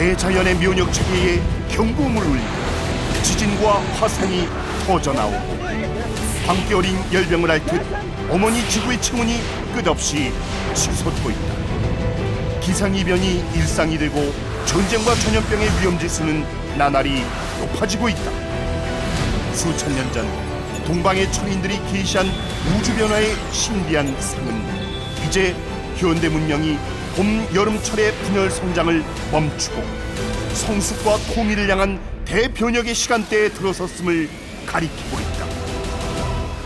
대자연의 면역 체계에 경고음을 울리고 지진과 화산이 터져나오고 광겨린 열병을 앓듯 어머니 지구의 층운이 끝없이 치솟고 있다. 기상이변이 일상이 되고 전쟁과 전염병의 위험지수는 나날이 높아지고 있다. 수천 년 전 동방의 천인들이 계시한 우주 변화의 신비한 상은 이제 현대 문명이 봄 여름철의 분열 성장을 멈추고 성숙과 통일을 향한 대변혁의 시간대에 들어섰음을 가리키고 있다.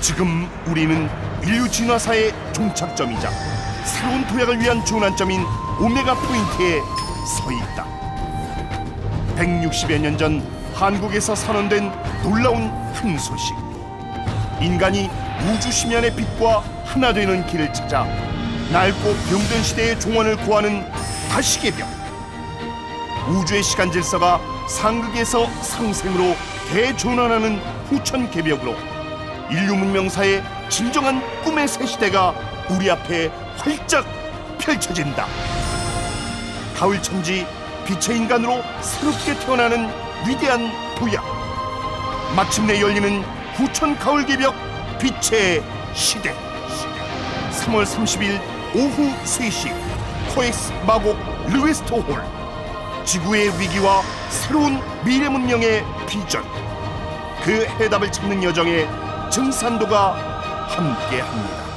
지금 우리는 인류 진화사의 종착점이자 새로운 도약을 위한 전환점인 오메가 포인트에 서 있다. 160여 년 전 한국에서 선언된 놀라운 한 소식. 인간이 우주 심연의 빛과 하나 되는 길을 찾아 낡고 병든 시대의 종언을 구하는 다시계 병. 우주의 시간 질서가 상극에서 상생으로 대전환하는 후천 개벽으로 인류 문명사의 진정한 꿈의 새 시대가 우리 앞에 활짝 펼쳐진다. 가을 천지 빛의 인간으로 새롭게 태어나는 위대한 도약. 마침내 열리는 후천 가을 개벽 빛의 시대. 3월 30일 오후 3시 코엑스 마곡 르웨스토 홀. 지구의 위기와 새로운 미래 문명의 비전. 그 해답을 찾는 여정에 정산도가 함께합니다.